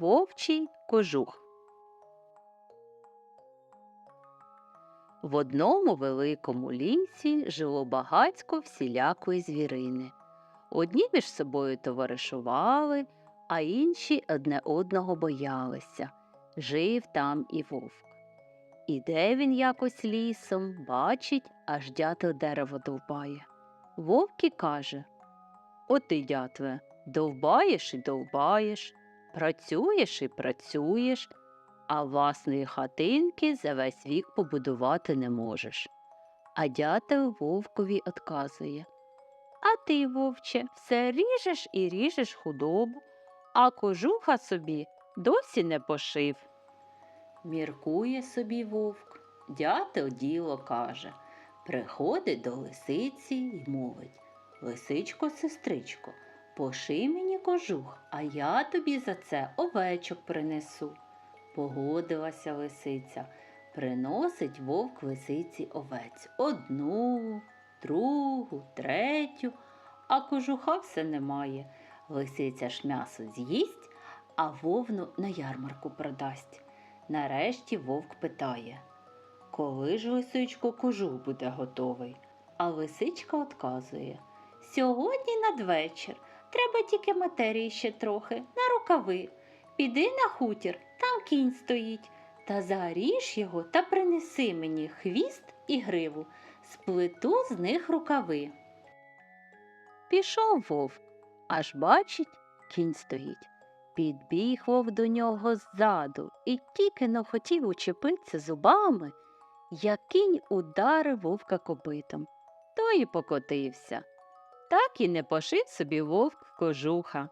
Вовчий кожух. В одному великому лісі жило багацько всілякої звірини. Одні між собою товаришували, а інші одне одного боялися. Жив там і вовк. Іде він якось лісом, бачить, аж дятел дерево довбає. Вовк і каже От ти, дятле, довбаєш і довбаєш, працюєш і працюєш, а власної хатинки за весь вік побудувати не можеш. А дятел вовкові отказує А ти, вовче, все ріжеш і ріжеш худобу, а кожуха собі досі не пошив. Міркує собі вовк, дятел діло каже, приходить до лисиці й мовить Лисичко, сестричко, поши мені кожух, а я тобі за це овечок принесу. Погодилася лисиця. Приносить вовк лисиці овець одну, другу, третю, а кожуха все немає. Лисиця ж м'ясо з'їсть, а вовну на ярмарку продасть. Нарешті вовк питає Коли ж, лисичко, кожух буде готовий? А лисичка отказує Сьогодні надвечір. Треба тільки матерії ще трохи, на рукави. Піди на хутір, там кінь стоїть, та заріж його та принеси мені хвіст і гриву, сплету з них рукави. Пішов вовк, аж бачить, кінь стоїть. Підбіг вовк до нього ззаду і тільки но хотів учепитися зубами, як кінь ударив вовка копитом, той і покотився. Так і не пошив собі вовк кожуха.